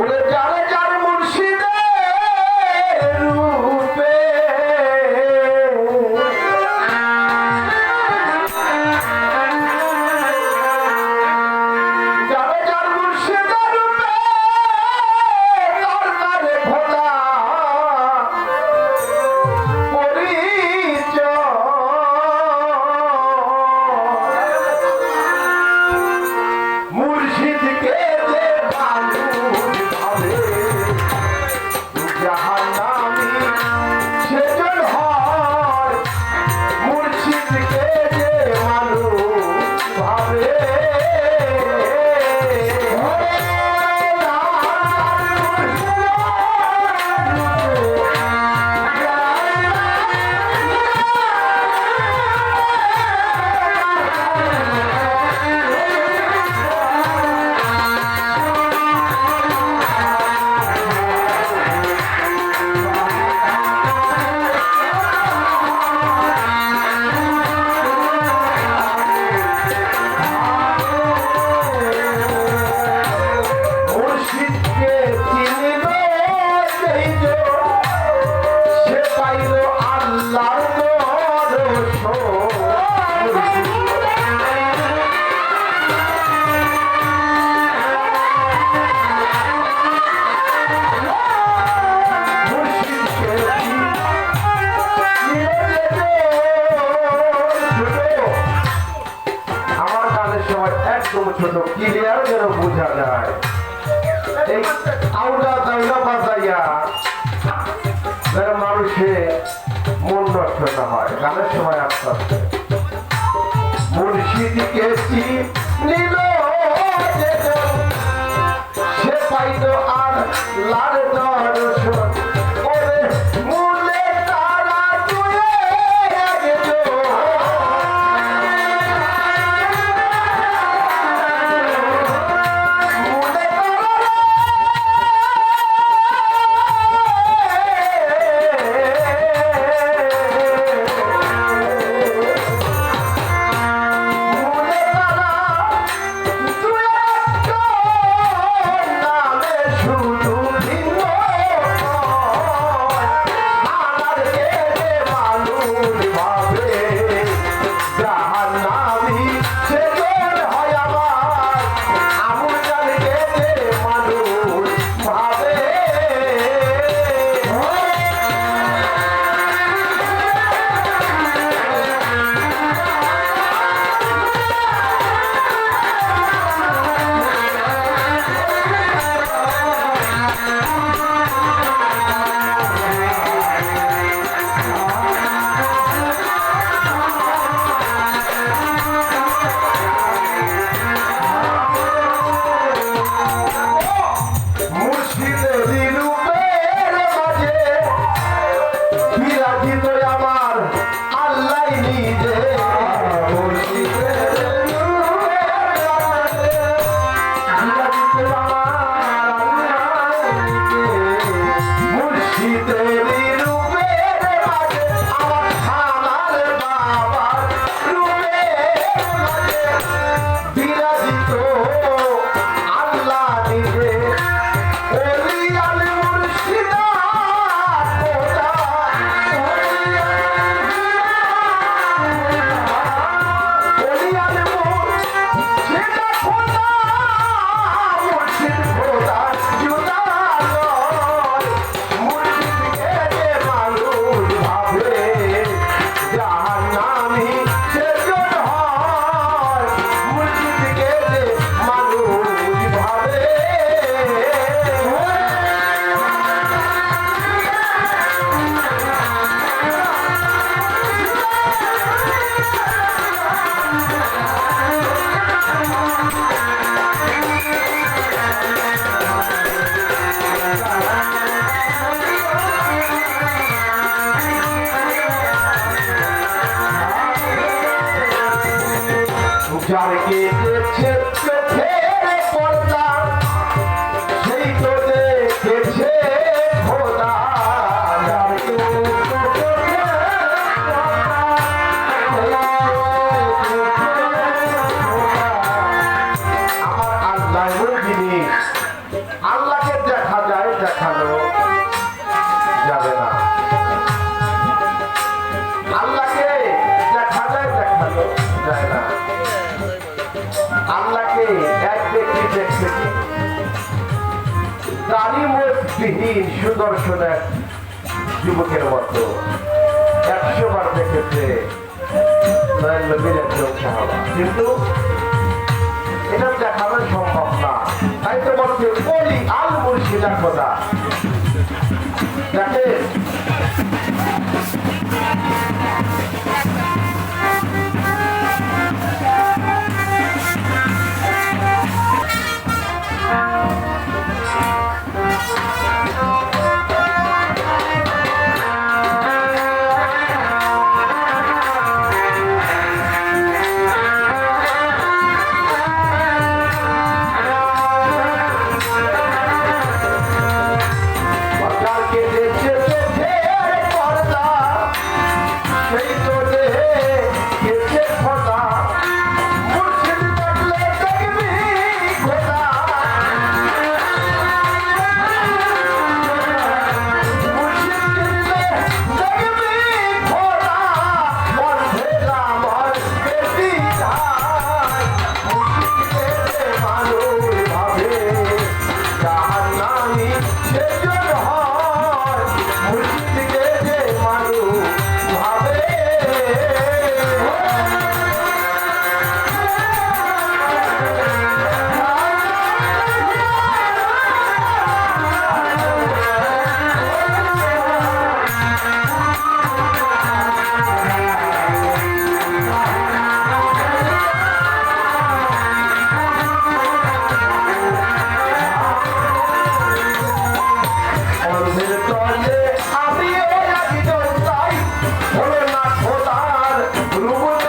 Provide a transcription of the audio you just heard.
உடற்கான জন্য ক্লিয়ার যেন বোঝা যায়। এই আউটা জায়গা বাজাইয়া যেন মানুষে মন নষ্ট হয়। গানের সময় আস্তে আস্তে। মুর্শিদিকে নিল সে পাইল আর লাল দর্শন। Keep it. সুদর্শন এক যুবকের মতো একশো বার দেখেছে নয়ন নবীর একজন সাহাবা কিন্তু এটা দেখানো সম্ভব না। তাই তো বলছে বলি আল মুর্শিদা কথা। দেখেন খোদার রূপ